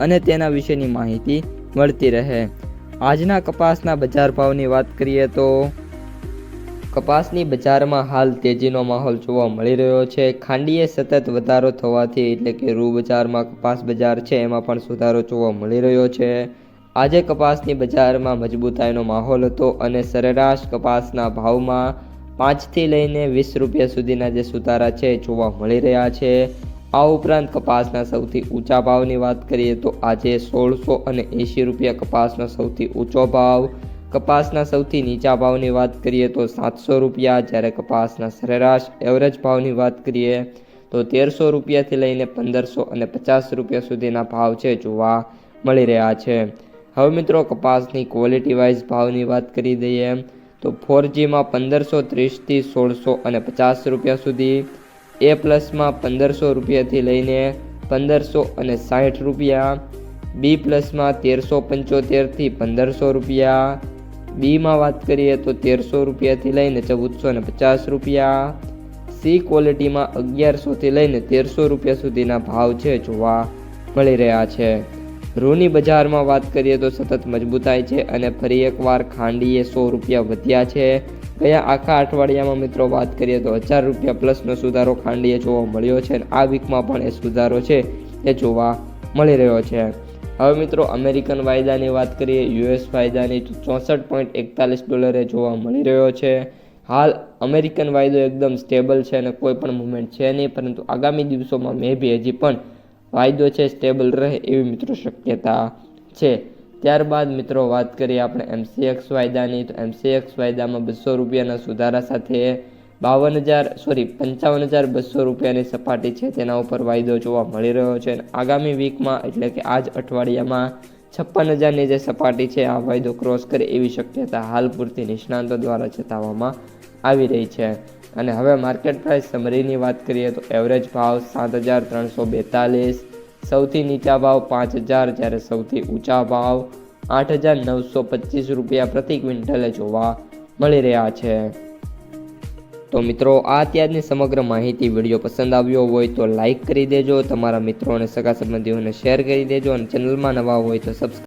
અને તેના વિશેની માહિતી મળતી રહે. આજના કપાસના બજાર ભાવની વાત કરીએ તો કપાસની બજારમાં હાલ તેજીનો માહોલ જોવા મળી રહ્યો છે. ખાંડીએ સતત વધારો થવાથી એટલે કે રૂ બજારમાં કપાસ બજાર છે એમાં પણ સુધારો જોવા મળી રહ્યો છે. આજે કપાસની બજારમાં મજબૂતાઈનો માહોલ હતો અને સરેરાશ કપાસના ભાવમાં પાંચથી લઈને વીસ રૂપિયા સુધીના જે સુધારા છે જોવા મળી રહ્યા છે. આ ઉપરાંત કપાસના સૌથી ઊંચા ભાવની વાત કરીએ તો આજે સોળસો અને એંશી રૂપિયા કપાસનો સૌથી ઊંચો ભાવ. કપાસના સૌથી નીચા ભાવની વાત કરીએ તો સાતસો રૂપિયા. જ્યારે કપાસના સરેરાશ એવરેજ ભાવની વાત કરીએ તો તેરસો રૂપિયાથી લઈને પંદરસો અને પચાસ રૂપિયા સુધીના ભાવ છે જોવા મળી રહ્યા છે. હવે મિત્રો કપાસની ક્વોલિટી વાઇઝ ભાવની વાત કરી દઈએ તો ફોરજીમાં પંદરસો ત્રીસથી સોળસો અને પચાસ રૂપિયા સુધી એ પ્લસમાં પંદરસો રૂપિયાથી લઈને પંદરસો અને સાઠ રૂપિયા, બી પ્લસમાં તેરસો પંચોતેરથી પંદરસો રૂપિયા, બીમાં વાત કરીએ તો તેરસો રૂપિયાથી લઈને ચૌદસો ને પચાસ રૂપિયા, સી ક્વોલિટીમાં અગિયારસોથી લઈને તેરસો રૂપિયા સુધીના ભાવ છે જોવા મળી રહ્યા છે. રૂની બજારમાં વાત કરીએ તો સતત મજબૂતાઈ છે અને ફરી એકવાર ખાંડીએ સો રૂપિયા વધ્યા છે. ગયા આખા અઠવાડિયામાં મિત્રો વાત કરીએ તો હજાર રૂપિયા પ્લસનો સુધારો ખાંડીએ જોવા મળ્યો છે અને આ વીકમાં પણ એ સુધારો છે એ જોવા મળી રહ્યો છે. હવે મિત્રો અમેરિકન વાયદાની વાત કરીએ, યુએસ વાયદાની ચોસઠ પોઈન્ટ એકતાલીસ ડોલરે જોવા મળી રહ્યો છે. હાલ અમેરિકન વાયદો એકદમ સ્ટેબલ છે અને કોઈ પણ મુવમેન્ટ છે નહીં, પરંતુ આગામી દિવસોમાં મે બી હજી પણ વાયદો છે સ્ટેબલ રહે એવી મિત્રો શક્યતા છે. ત્યારબાદ મિત્રો વાત કરીએ આપણે એમસીએક્સ વાયદાની. તો એમસીએક્સ વાયદામાં બસો રૂપિયાના સુધારા સાથે બાવન હજાર સોરી પંચાવન હજાર બસો રૂપિયાની સપાટી છે. તેના ઉપર વાયદો જોવા મળી રહ્યો છે. અને આગામી વીકમાં એટલે કે આજ અઠવાડિયામાં છપ્પન હજારની જે સપાટી છે, આ વાયદો ક્રોસ કરે એવી શક્યતા હાલ પૂરતી નિષ્ણાંતો દ્વારા ચેતવવામાં આવી રહી છે. અને હવે માર્કેટ પ્રાઇસ સમરીની વાત કરીએ તો એવરેજ ભાવ સાત હજાર ત્રણસો બેતાલીસ, સૌથી નીચા ભાવ પાંચ હજાર જ્યારે સૌથી ઊંચા ભાવ આઠ હજાર નવસો પચીસ રૂપિયા પ્રતિ ક્વિન્ટલે જોવા મળી રહ્યા છે. તો મિત્રો, આ અત્યારની સમગ્ર માહિતી વીડિયો પસંદ આવ્યો હોય તો લાઇક કરી દેજો, તમારા મિત્રો અને સગા સંબંધીઓને શેર કરી દેજો અને ચેનલમાં નવા હોય તો સબસ્ક્રાઈબ